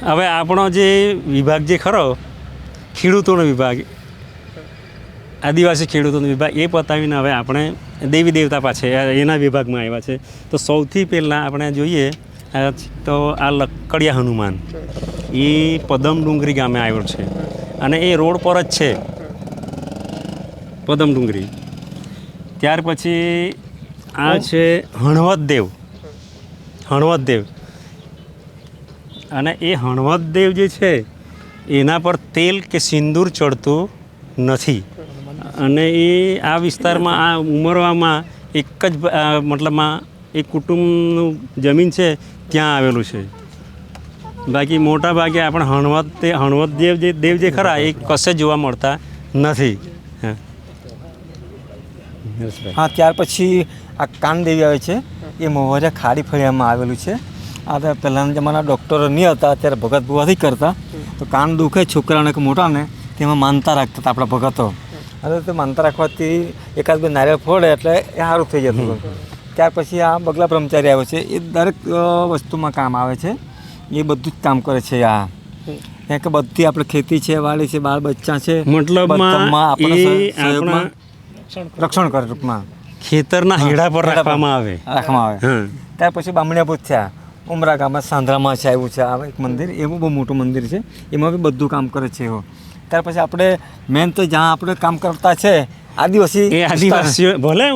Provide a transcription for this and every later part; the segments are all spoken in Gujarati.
હવે આપણો જે વિભાગ જે ખરો ખેડૂતોનો વિભાગ આદિવાસી ખેડૂતોનો વિભાગ એ પતાવીને હવે આપણે દેવી દેવતા પાસે એના વિભાગમાં આવ્યા છે. તો સૌથી પહેલાં આપણે જોઈએ તો આ લકડિયા હનુમાન એ પદમ ડુંગરી ગામે આવ્યો છે. અને એ રોડ પર જ છે પદમ ડુંગરી. ત્યાર પછી આ છે હણવત દેવ હણવત દેવ અને એ હણવત દેવ જે છે, એના પર તેલ કે સિંદૂર ચડતું નથી. અને એ આ વિસ્તારમાં આ ઉમરવામાં એક જ મતલબમાં એક કુટુંબનું જમીન છે, ત્યાં આવેલું છે. બાકી મોટા ભાગે આપણે હણવત તે હણવત દેવ જે દેવ જે ખરા, એ કશે જોવા મળતા નથી. હા. ત્યાર પછી આ કાનદેવી આવે છે, એ મોહરિયા ખાડી ફળિયામાં આવેલું છે. આ પહેલાંના જમાના ડૉક્ટરો નહીં હતા અત્યારે ભગત બુવાથી કરતા. તો કાન દુખે છોકરાને કે મોટાને તેમાં માનતા રાખતા હતા આપણા ભગતો. અને તે માનતા રાખવાથી એકાદ બે નારિયેળ ફોડે એટલે એ સારું થઈ જતું ત્યાર પછી આ બગલા બ્રહ્મચારી આવે છે. એ દરેક વસ્તુમાં કામ આવે છે. એ બધું જ કામ કરે છે આ. કારણ કે બધી આપણે ખેતી છે વાડી છે બાળ બચ્ચા છે મતલબ રક્ષણ કરે ટૂંકમાં. ખેતરના હેડા પર રાખવામાં આવે. રાખવામાં આવે. ત્યાર પછી બામણીયાભૂત થયા. ઉમરા ગામમાં સાંધરામાં છે આવ્યું છે આ એક મંદિર એવું બહુ મોટું મંદિર છે. એમાં બી બધું કામ કરે છે એવો. ત્યાર પછી આપણે મેન તો જ્યાં આપણે કામ કરતા છે આદિવાસી એ આદિવાસીઓ ભલે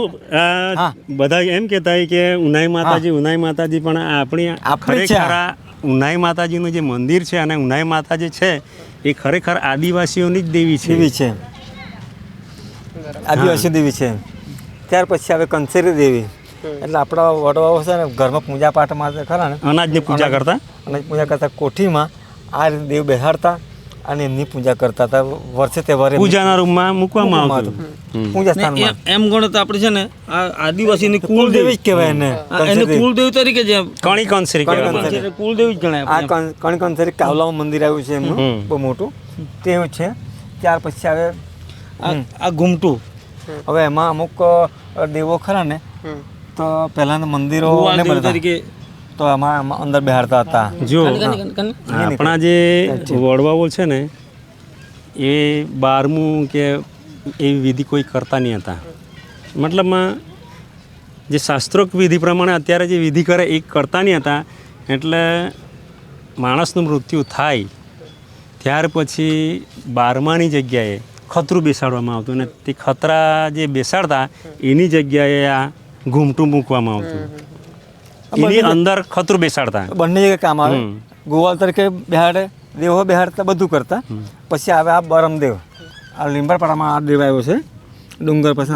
બધા એમ કહેતા હોય કે ઉનાઈ માતાજી ઉનાઈ માતાજી પણ આપણી. ખરેખર ઉનાઈ માતાજીનું જે મંદિર છે અને ઉનાઈ માતા જે છે એ ખરેખર આદિવાસીઓની જ દેવી છે. દેવી છે. આદિવાસી દેવી છે. ત્યાર પછી આવે કંસેરી દેવી. એટલે આપણા વડવાઓ છે ને ઘરમાં પૂજા પાઠ માટે ખરા ને? અનાજની પૂજા કરતા? અનાજ પૂજા કરતા કોઠીમાં આ રીતે દેવ બેહાડતા અને એમની પૂજા કરતા હતા. વર્ષે તહેવારે પૂજાના રૂમમાં મૂકવામાં આવતું. પૂજા સ્થાનમાં. એમ- ગણો તો આપણે છે ને આ આદિવાસીની કુળદેવ જ કહેવાય એને એનું કુલદેવી તરીકે જે કણી કંસરી. કુલદેવી જ ગણાય આ. કણ કંસરી કાવલામાં મંદિર આવ્યું છે એમનું બહુ મોટું. તે છે. ત્યાર પછી આવે આ આ ઘૂમટું. હવે એમાં અમુક દેવો ખરા ને તો પહેલાના મંદિરો તરીકે. તો આમાં અંદર બેહાડતા હતા. જો. આપણા જે વડવાઓ છે ને એ બારમું કે એવી વિધિ કોઈ કરતા નહીં હતા. મતલબમાં જે શાસ્ત્રોક્ત વિધિ પ્રમાણે અત્યારે જે વિધિ કરે એ કરતા નહીં હતા એટલે માણસનું મૃત્યુ થાય ત્યાર પછી બારમાની જગ્યાએ ખતરું બેસાડવામાં આવતું અને તે ખતરા જે બેસાડતા એની જગ્યાએ આ ઘૂમટું મૂકવામાં આવતું. એની અંદર ખતરું બેસાડતા. બંને જગ્યાએ કામ આવે. ગોવાલ તરીકે બેહાડે દેવો બિહાડતા બધું કરતા. પછી આવે આ બરમદેવ આ લીંબરપાડામાં આ દેવ આવ્યો છે. ડુંગર પછી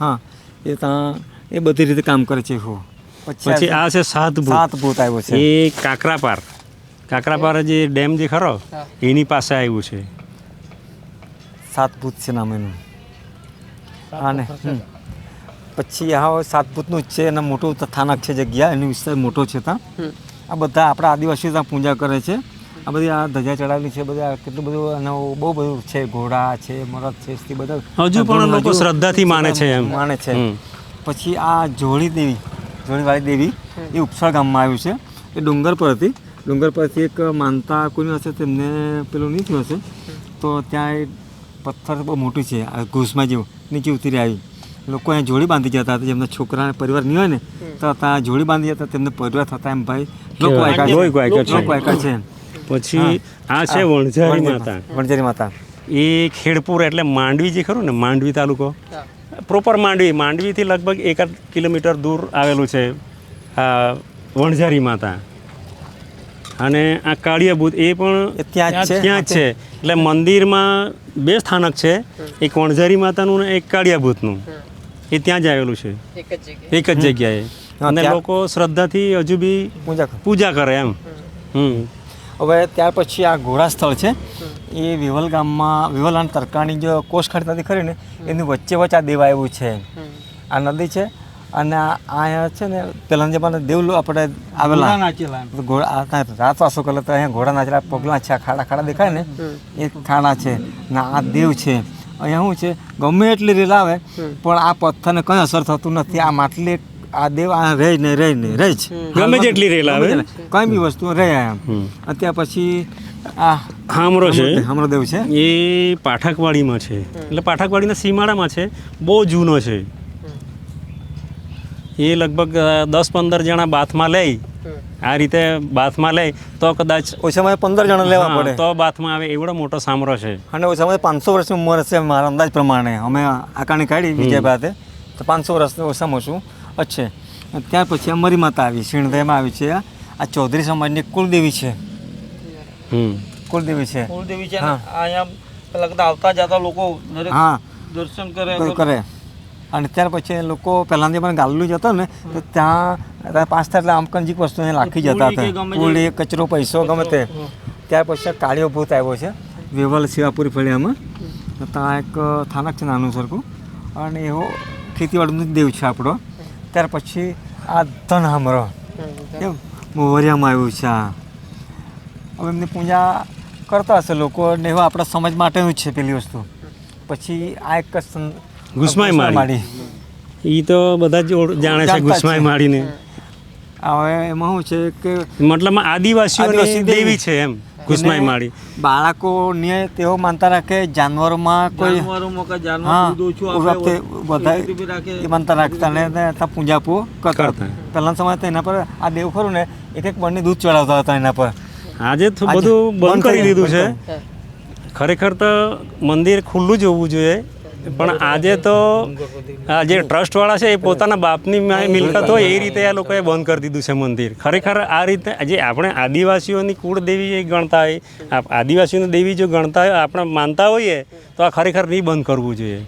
હા એ ત્યાં એ બધી રીતે કામ કરે છે હો. પછી આ છે સાત સાત ભૂત આવ્યો છે. એ કાકરાપાર. કાકરાપાર જે ડેમ જે ખરો એની પાસે આવ્યું છે. સાત ભૂત છે નામ એનું. અને હમ. પછી આ સાતપુતનું જ છે અને મોટું થાનક છે જગ્યા એનો વિસ્તાર મોટો છે ત્યાં. આ બધા આપણા આદિવાસીઓ ત્યાં પૂજા કરે છે. આ બધી આ ધજા ચડાવેલી છે બધા કેટલું બધું અને બહુ બધું છે ઘોડા છે મરદ છે સ્ત્રી બધા. હજુ પણ લોકો શ્રદ્ધાથી માને છે એમ. માને છે. પછી આ જોડી દેવી જોડીવાળી દેવી એ ઉપસળ ગામમાં આવ્યું છે. એ ડુંગર પર હતી. ડુંગર પરથી એક માનતા કોઈની હશે તેમને પેલું નહીં થયું હશે. તો ત્યાં એ પથ્થર બહુ મોટું છે આ ઘૂસમાં જેવું નીચે ઉતરી આવી. લોકો અહીંયા જોડી બાંધી જતા હતા. જેમના છોકરાને પરિવાર નહીં હોય ને તો ત્યાં જોડી બાંધી જતા તેમને પરિવાર થતા એમ ભાઈ. લોકો વાયકા છે. પછી આ છે વણઝારી માતા. વણઝારી માતા. એ ખેડપુર એટલે માંડવી જે ખરું ને માંડવી તાલુકો. પ્રોપર માંડવી. માંડવીથી લગભગ એકાદ કિલોમીટર દૂર આવેલું છે આ વણઝારી માતા. અને આ કાળિયાભૂત એ પણ ત્યાં જ છે? ત્યાં જ છે. એટલે મંદિરમાં બે સ્થાનક છે. એક વણઝારી માતાનું ને એક કાળિયા ભૂતનું એ ત્યાં જ આવેલું છે. એક જ જગ્યાએ? અને લોકો શ્રદ્ધાથી હજુ બી પૂજા કરે. પૂજા કરે એમ. હમ. હવે ત્યાર પછી આ ઘોડા સ્થળ છે એ વિવલ ગામમાં વિવલ અને તરકાણી જો કોષ ખાડી નદી ખરી ને એની વચ્ચે વચ્ચે આ દેવ આવ્યું છે. આ નદી છે અને આ અહીંયા છે ને પહેલાના જમાના દેવલો આપણે આવેલા. ઘોડા રાત વાસો રાતવાસો કરે તો અહીંયા ઘોડા નાચેલા પગલા છે આ ખાડા ખાડા દેખાય ને એ ખાડા છે ને આ દેવ છે. અહીંયા શું છે ગમે એટલી રીલ આવે પણ આ પથ્થરને કંઈ અસર થતું નથી. આ માટલી આ દેવ આ રહે ને રહે ને રહે જ. ગમે જેટલી રેલા આવે. કઈ બી વસ્તુ રહે એમ. હમ. અત્યાર પછી આ હામરો છે. હામરો દેવ છે. એ પાઠકવાડીમાં છે. એટલે પાઠકવાડીના સીમાડામાં છે. બહુ જૂનો છે. એ લગભગ દસ પંદર જણા બાથમાં લઈ આ રીતે બાથમાં લે તો કદાચ ઓછામાં પંદર જણા લેવા પડે. તો બાથમાં આવે એવડો મોટો સામરો છે. અને ઓછામાં પાંચસો વર્ષની ઉંમર હશે મારા અંદાજ પ્રમાણે. અમે આકાણી કાઢી બીજા ભાતે. તો પાંચસો વર્ષનું ઓછામાં ઓછું છે ત્યાર પછી અમરી માતા આવી શિણદેમાં આવી છે. આ ચૌધરી સમાજની કુલદેવી છે. હમ. કુલદેવી છે. કુલદેવી છે અહીંયા પેલા આવતા જતા લોકો હા. દર્શન કરે કરે. અને ત્યાર પછી એ લોકો પહેલાં જે પણ ગાલ્લું જતો ને તો ત્યાં પાંચ થાય એટલે આમ કંજીક વસ્તુ એને રાખી જતા હતા. પૂળી કચરો પૈસો ગમે તે. ત્યાર પછી કાળીઓ ભૂત આવ્યો છે વેવલ શિવાપુરી ફળિયામાં. ત્યાં એક થાનક છે નાનું સરખું. અને એવો ખેતીવાડીનું જ દેવ છે આપણો. ત્યાર પછી આ ધન હામરો. કેમ? મોવરિયામાં આવ્યું છે આ. હવે એમની પૂજા કરતા હશે લોકો ને એવું આપણા સમાજ માટેનું જ છે પેલી વસ્તુ. પછી આ એક ગુસ્માઈ માળી. એ તો બધા જ જાણે છે છે. માળીને. હવે એમાં શું છે કે મતલબ આદિવાસીઓની આદિવાસી દેવી. છે એમ ગુસ્માઈ એને માળી. બાળકોને તેઓ માનતા રાખે જાનવરોમાં કોઈ બધા એ માનતા રાખતા ને ને ત્યાં પૂજા પો કરતા. પહેલાના સમય તો એના પર આ દેવ ખરું ને એક એક બળની દૂધ ચડાવતા હતા એના પર. આજે તો બધું બંધ કરી દીધું. છે. ખરેખર તો મંદિર ખુલ્લું જ હોવું જોઈએ. પણ આજે તો જે ટ્રસ્ટવાળા છે એ પોતાના બાપની મિલકત હોય એ રીતે આ લોકોએ બંધ કરી દીધું છે મંદિર. ખરેખર આ રીતે જે આપણે આદિવાસીઓની કુળ દેવી એ ગણતા હોય આદિવાસીઓની દેવી જો ગણતા હોય, આપણે માનતા હોઈએ, તો આ ખરેખર નહીં બંધ કરવું જોઈએ.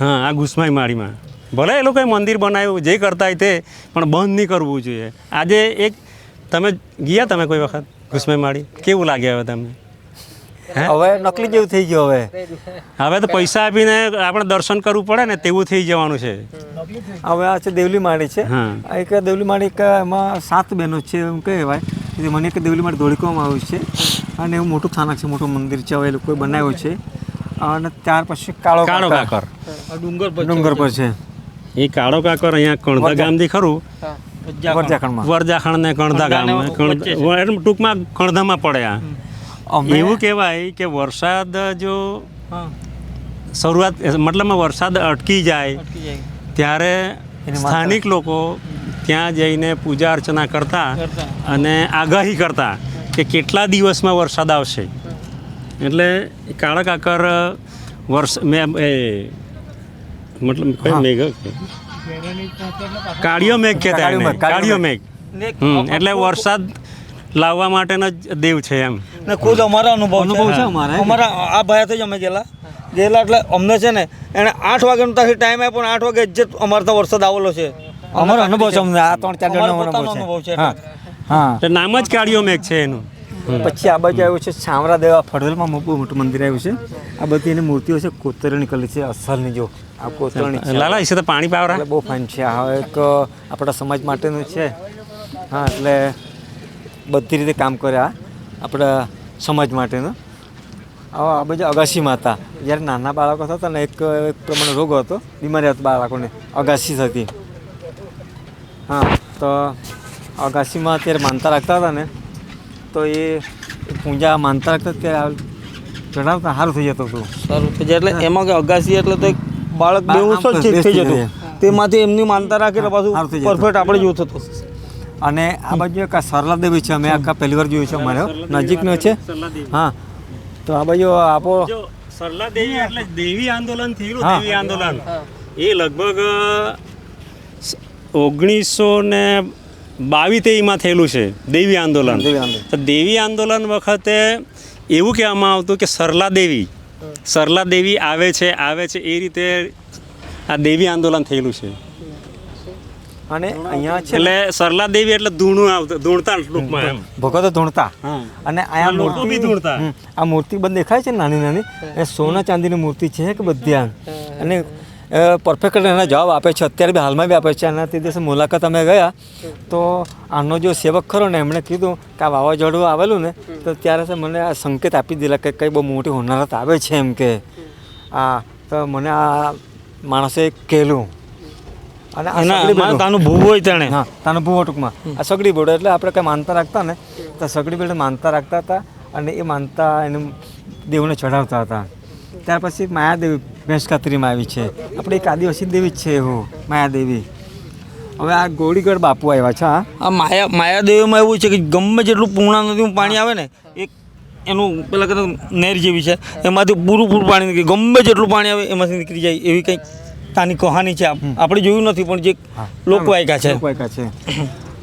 હા, આ ગુસ્માઈ માળીમાં. ભલે એ લોકોએ મંદિર બનાવ્યું, જે કરતા હોય તે, પણ બંધ નહીં કરવું જોઈએ. આજે એક તમે ગયા તમે કોઈ વખત ગુસ્માઈ માળી? કેવું લાગે હવે તમને? હવે નકલી જેવું થઈ ગયું હવે. હવે તો પૈસા આપીને આપણે દર્શન કરવું પડે ને તેવું થઈ જવાનું છે. હવે આ છે દેવલી માળી છે. હા. એક દેવલી માળી એક એમાં સાત બહેનો છે એમ કહેવાય. મને એક દેવલી માળી ધોળકવામાં આવ્યું છે. અને એવું મોટું થાનક છે મોટું મંદિર છે હવે એ લોકોએ બનાવ્યું છે. અને ત્યાર પછી કાળો કાળો કાકર. ડુંગર પર ડુંગર પર છે. એ કાળો કાકર અહીંયા કણધા ગામથી ખરું? વરજાખંડમાં. વરજાખણ ને કણધા ગામ. ટૂંકમાં કણધામાં પડે આ. એવું કહેવાય કે વરસાદ જો શરૂઆત મતલબમાં વરસાદ અટકી જાય ત્યારે સ્થાનિક લોકો ત્યાં જઈને પૂજા અર્ચના કરતા. અને આગાહી કરતા કે કેટલા દિવસમાં વરસાદ આવશે. એટલે કાળા કાકર વર્ષ મેં એ મતલબ કઈ મેઘ કાળિયો મેઘ કહેતા કાળિયો. મેઘ, એટલે વરસાદ લાવવા માટેનો જ દેવ છે એમ. ને ખુદ અમારા અનુભવ અનુભવ છે અમારા, અમારા આ ભાઈથી જ અમે ગયેલા. ગયેલા એટલે અમને છે ને એણે આઠ વાગ્યાનો ત્યાંથી ટાઈમ આપ્યો પણ આઠ વાગે જે અમારે ત્યાં વરસાદ આવેલો છે. અમારો અનુભવ છે અમને આ ત્રણ ચાર અમારો જણનો અનુભવ છે. હા. હા. નામ જ કાળિયો મેઘ છે એનું. પછી આ બાજુ આવ્યું છે છામરા દેવા ફળવેલમાં બહુ મોટું મંદિર આવ્યું છે. આ બધી એની મૂર્તિઓ છે કોતરણી કલી છે અસલની જો. આ કોતરણી લાલા છે તો પાણી પાવરા? બહુ ફાઇન છે. આ એક આપણા સમાજ માટેનું છે. હા એટલે બધી રીતે કામ કર્યા આપણા સમાજ માટેનું. આવા આ બધા અગાસી માતા જ્યારે નાના બાળકો થતા ને એક એક પ્રમાણે રોગ હતો બીમારી હતી બાળકોને અગાસી થતી. હા તો અગાસીમાં અત્યારે માનતા રાખતા હતા ને તો એ પૂજા માનતા રાખતા ત્યારે જણાવતા સારું થઈ જતું હતું. સારું થઈ જાય એટલે એમાં કે અગાસી એટલે તો એક બાળક બેવું થઈ જતું. તેમાંથી એમની માનતા રાખે એટલે પાછું જતું. પરફેક્ટ આપણે જેવું થતું. અને આ બાજુ એક આ સરલા દેવી છે અમે આખા પહેલી વાર જોયું છે અમારે નજીકનો છે. હા. તો આ બાજુ આપો. સરલા દેવી એટલે દેવી આંદોલન થયેલું દેવી આંદોલન. એ લગભગ ઓગણીસો ને બાવીસ તેવીમાં થયેલું છે દેવી આંદોલન. દેવી આંદોલન. તો દેવી આંદોલન વખતે એવું કહેવામાં આવતું કે સરલા દેવી સરલા દેવી આવે છે આવે છે એ રીતે આ દેવી આંદોલન થયેલું છે. અને અહીંયા છે એટલે સરલા દેવી એટલે ધૂણું આવતું ધૂણતા ટૂંકમાં એમ. ભગતો ધૂણતા. અને અહીંયા મૂર્તિ બી ધૂણતા. આ મૂર્તિ બંધ દેખાય છે નાની નાની? એ સોના ચાંદીની મૂર્તિ છે કે બધી આમ અને પરફેક્ટ એના જવાબ આપે છે. અત્યારે બી હાલમાં બી આપે છે. અને તે દિવસે મુલાકાત અમે ગયા. તો આનો જો સેવક ખરો ને એમણે કીધું કે આ વાવાઝોડું આવેલું ને તો ત્યારે છે મને આ સંકેત આપી દીધેલા કે કંઈ બહુ મોટી હોનારત આવે છે એમ કે. આ તો મને આ માણસે કહેલું. અને તાનું ભૂ હોય તેણે. હા તાનું ભૂવો ટૂંકમાં. આ સગડી બેડો એટલે આપણે કંઈ માનતા રાખતા ને તો સગડી બેડો માનતા રાખતા હતા અને એ માનતા એને દેવને ચઢાવતા હતા. ત્યાર પછી માયાદેવી ભેંસકાત્રીમાં આવી છે. આપણે એક આદિવાસી દેવી જ છે એવું માયાદેવી. હવે આ ગોળીગઢ બાપુ આવ્યા છે આ માયા માયાદેવીમાં એવું છે કે ગમે જેટલું પૂર્ણા નદીનું પાણી આવે ને એક એનું પેલા કદાચ નહેર જેવી છે. એમાંથી પૂરું પૂરું પાણી નીકળી ગમે જેટલું પાણી આવે એમાંથી નીકળી જાય એવી કંઈક તાની કહાની છે. આપણે જોયું નથી પણ જે લોકવાયકા છે. લોકવાયકા છે.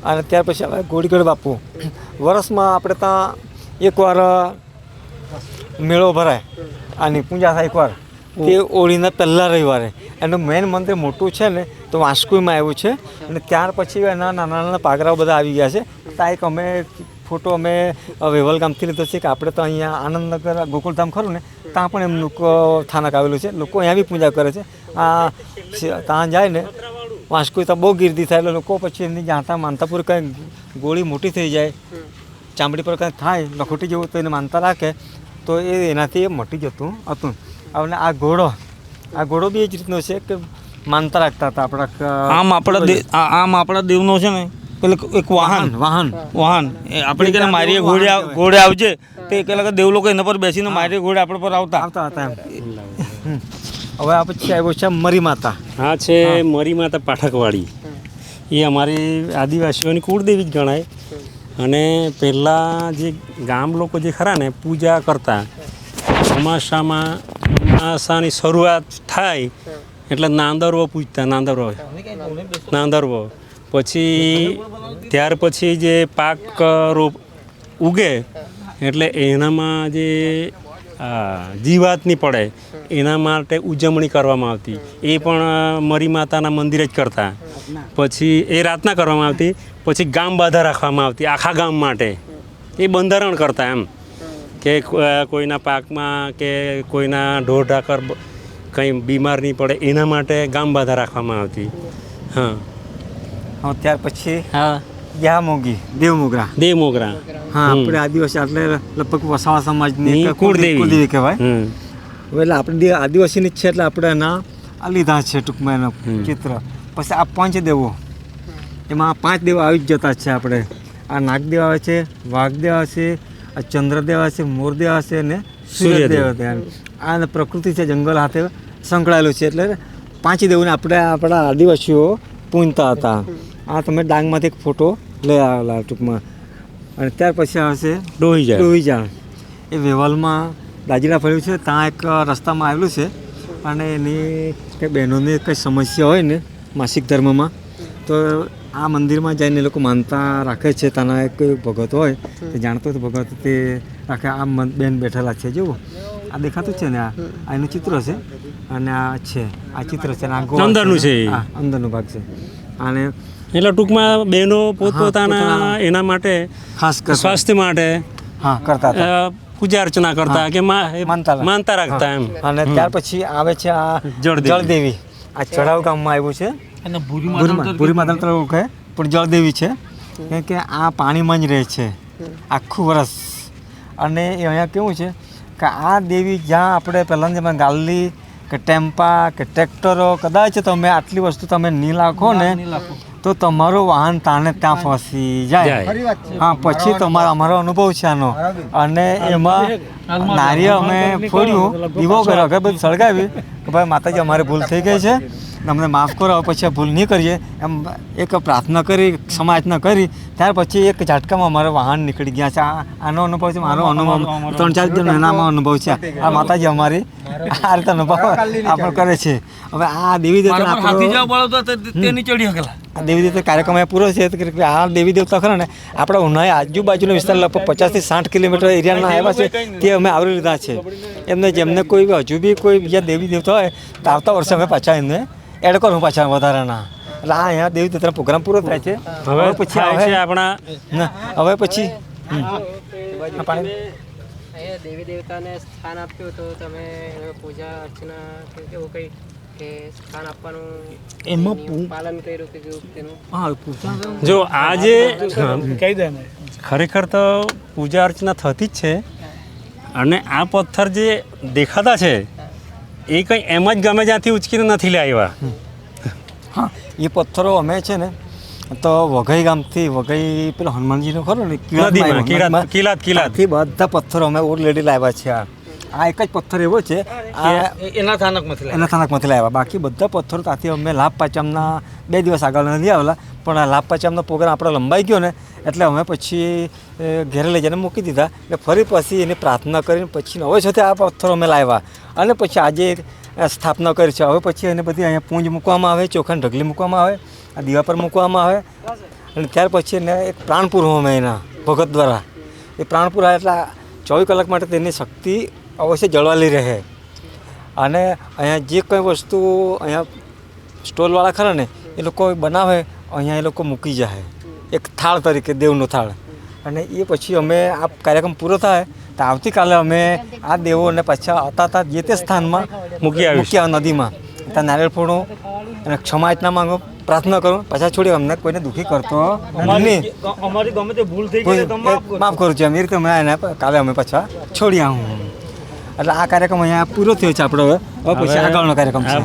અને ત્યાર પછી આવે ગોળીગઢ બાપુ. વરસમાં આપણે ત્યાં એકવાર મેળો ભરાય. આની પૂજા થાય એકવાર. તે ઓળીના પહેલાં રવિવારે. એનું મેઇન મંદિર મોટું છે ને તો વાંસકુઈમાં આવ્યું છે. અને ત્યાર પછી એના નાના નાના પાઘરાઓ બધા આવી ગયા છે. ત્યાં એક અમે ફોટો અમે વેવલગામથી લીધો છે કે આપણે તો અહીંયા આનંદનગર ગોકુળધામ ખરું ને ત્યાં પણ એમનું ક- સ્થાનક આવેલું છે. લોકો અહીંયા બી પૂજા કરે છે. આ ત્યાં જાય ને વાંસકુઈ તો બહુ ગીર્દી થાય એટલે લોકો પછી એમની જાણતા માનતા પૂરી કંઈ ગોળી મોટી થઈ જાય ચામડી પર કંઈ થાય લખોટી જેવું તો એને માનતા રાખે તો એ એનાથી એ મટી જતું હતું. અને આ ઘોડો આ ઘોડો બી એ જ રીતનો છે કે માનતા રાખતા હતા આપણા આમ આપણા આમ આપણા દેવનો છે ને પેલે એક વાહન. વાહન વાહન. એ આપણે કે મારીએ ઘોડે ઘોડે આવજે તે કે દેવ લોકો એના પર બેસીને મારીએ ઘોડે આપણા પર આવતા. આવતા હતા એમ. હવે આ પછી આવ્યો છે મરી માતા. આ છે મરી માતા પાઠકવાડી. એ અમારી આદિવાસીઓની કુળદેવી જ ગણાય. અને પહેલાં જે ગામ લોકો જે ખરા ને, પૂજા કરતા, ચોમાસામાં ચોમાસાની શરૂઆત થાય, એટલે નાંદરવો પૂજતા, નાંદરવો. નાંદરવો. પછી ત્યાર પછી જે પાક રોપ ઉગે, એટલે એનામાં જે જીવાત નહીં પડે. એના માટે ઉજવણી કરવામાં આવતી. એ પણ મરી માતાના મંદિરે જ કરતા. પછી એ રાતના કરવામાં આવતી પછી ગામ બાધા રાખવામાં આવતી આખા ગામ માટે. એ બંધારણ કરતા એમ. કે કોઈના પાકમાં કે કોઈના ઢોર ઢાકર કંઈ બીમાર નહીં પડે એના માટે ગામ બાધા રાખવામાં આવતી. હા. ત્યાર પછી હા. યા મોગી દેવ મોગરા દેવ મોગરા હા આપણે આદિવાસી એટલે લગભગ વસાવા સમાજની કુળદેવી. કહેવાય. એટલે આપણે આદિવાસીની છે એટલે આપણે એના આ લીધા છે ટૂંકમાં એના ચિત્ર. પછી આ પંચ દેવો. એમાં પાંચ દેવો આવી જ જતા છે આપણે. આ નાગદેવ આવે છે વાઘદેવ આવે છે આ ચંદ્રદેવ આવે છે મોરદેવ આવે છે અને સૂર્યદેવ. આ પ્રકૃતિ છે જંગલ હાથે સંકળાયેલું છે એટલે પાંચ દેવોને આપણે આપણા આદિવાસીઓ પૂજતા હતા. આ તમે ડાંગમાંથી એક ફોટો લઈ આવેલા ટૂંકમાં. અને ત્યાર પછી આવશે ડોહીજાણ ડોહીજાણ એ વેવાલમાં દાજીરા ફર્યું છે ત્યાં એક રસ્તામાં આવેલું છે. અને એની કંઈ બહેનોની કંઈ સમસ્યા હોય ને માસિક ધર્મમાં તો આ મંદિરમાં જઈને એ લોકો માનતા રાખે છે ત્યાંના એક ભગત હોય તે જાણતો હતો ભગત તે રાખે આ બેન બેઠેલા છે જુઓ. આ દેખાતું છે ને આ? એનું ચિત્ર છે અને આ છે આ ચિત્ર છે અંદરનું છે. અંદરનો ભાગ છે. અને એટલે ટૂંકમાં બહેનો પોતપોતાના એના માટે ખાસ સ્વાસ્થ્ય માટે હા કરતા હતા. પૂજા અર્ચના કરતા કે માનતા રાખતા. માનતા રાખતા એમ. અને ત્યાર પછી આવે છે આ જળદેવી. જળદેવી. આ ચઢાવ ગામમાં આવ્યું છે. ભૂરીમાં ભૂરી માતા તરફ ઓળખાય પણ જળદેવી છે. કે આ પાણીમાં જ રહે છે. આખું વરસ. અને એ અહીંયા કેવું છે કે આ દેવી જ્યાં આપણે પહેલાંના જેમાં ગાલી કે ટેમ્પા કે ટ્રેક્ટરો કદાચ તમે આટલી વસ્તુ તમે નહીં નાખો ને તો તમારું વાહન તાને ત્યાં ફસી જાય. હા પછી તમારો અમારો અનુભવ છે આનો. અને એમાં નારિયેળ અમે ફોડ્યું. દીવો કર્યો અગરબત્તી સળગાવી કે ભાઈ માતાજી અમારે ભૂલ થઈ ગઈ છે. અમને માફ કરો પછી ભૂલ નહીં કરીએ. એમ એક પ્રાર્થના કરી સમાજના કરી. ત્યાર પછી એક ઝાટકામાં અમારા વાહન નીકળી ગયા છે. આ આનો અનુભવ છે મારો અનુભવ. ત્રણ ચાર દિન એનામાં અનુભવ છે. આ માતાજી અમારી આ રીતે અનુભવ આપણે કરે છે. હવે આ દેવી દેવતાનો મારા પર હાથી આપણો જવા પડો તો તે- તેની ચડી હકેલા આ દેવી દેવતા કાર્યક્રમ અહીંયા પૂરો છે. કે આ દેવી દેવતા ખરા ને આપણા ઉનાળા આજુબાજુનો વિસ્તાર લગભગ પચાસથી સાઠ કિલોમીટર એરિયાના આવ્યા છે. તે અમે આવરી લીધા છે. એમને જેમને કોઈ બી હજુ બી કોઈ બીજા દેવી દેવતા હોય તો આવતા વર્ષે અમે પાછા એમને એડ કરું પાછા વધારાના. એટલે આ અહીંયા દેવી દેવતાનો પ્રોગ્રામ પૂરો થાય છે. હવે પછી આવે આપણા હવે પછી પાણી. દેવી દેવતાને સ્થાન આપ્યું તો તમે પૂજા અર્ચના કે એવું કંઈ કે સ્થાન આપવાનું એમાં પાલન કર્યું કે કેવું તેનું હા પૂછા જો આજે ખરેખર તો પૂજા અર્ચના થતી જ છે. અને આ પથ્થર જે દેખાતા છે એ કંઈ એમ જ ગમે જ્યાંથી ઉચકીને નથી લાવ્યા હા. એ પથ્થરો અમે છે ને તો વઘઈ ગામથી વઘઈ પેલો હનુમાનજીનો ખરો ને કિલાદ- કિલાદ- કિલાદ. બધા પથ્થરો અમે ઓલરેડી લાવ્યા છે આ. આ એક જ પથ્થર એવો છે. આ એના સ્થાનકમાંથી. એના સ્થાનકમાંથી લાવ્યા. બાકી બધા પથ્થરો ત્યાંથી અમે લાભ પાચમના બે દિવસ આગળ નથી આવેલા પણ આ લાભ પાચમનો પ્રોગ્રામ આપણો લંબાઈ ગયો ને એટલે અમે પછી ઘેરે લઈ જઈને મૂકી દીધા. એટલે ફરી પછી એની પ્રાર્થના કરીને પછી હવે છે આ પથ્થરો અમે લાવ્યા. અને પછી આજે સ્થાપના કરી છે. હવે પછી એને બધી અહીંયા પૂંજ મૂકવામાં આવે ચોખાની ઢગલી મૂકવામાં આવે આ દીવા પર મૂકવામાં આવે. અને ત્યાર પછી એને એક પ્રાણપુર હોમ એના ભગત દ્વારા. એ પ્રાણપુર પૂરા એટલે ચોવીસ કલાક માટે તેની શક્તિ અવશ્ય જળવાલી રહે. અને અહીંયા જે કંઈ વસ્તુ અહીંયા સ્ટોલવાળા ખરા ને એ લોકો બનાવે અહીંયા એ લોકો મૂકી જાય. એક થાળ તરીકે દેવનો થાળ. અને એ પછી અમે આ કાર્યક્રમ પૂરો થાય તો આવતીકાલે અમે આ દેવોને પાછા હતા હતા જે તે સ્થાનમાં મૂકી. મૂકી નદીમાં. ત્યાં નારિયેળ ફોડું અને ક્ષમા એટલા માંગો પ્રાર્થના કરું પાછા છોડી અમને કોઈને દુઃખી કરતો નહીં. અમારી ગમે તે ભૂલ થઈ ગઈ માફ માફ કરું છું એમ. એ રીતે અમે એને કાલે અમે પાછા છોડી આવું. એટલે આ કાર્યક્રમ અહીંયા પૂરો થયો છે આપણો હવે. પછી આગળનો કાર્યક્રમ છે.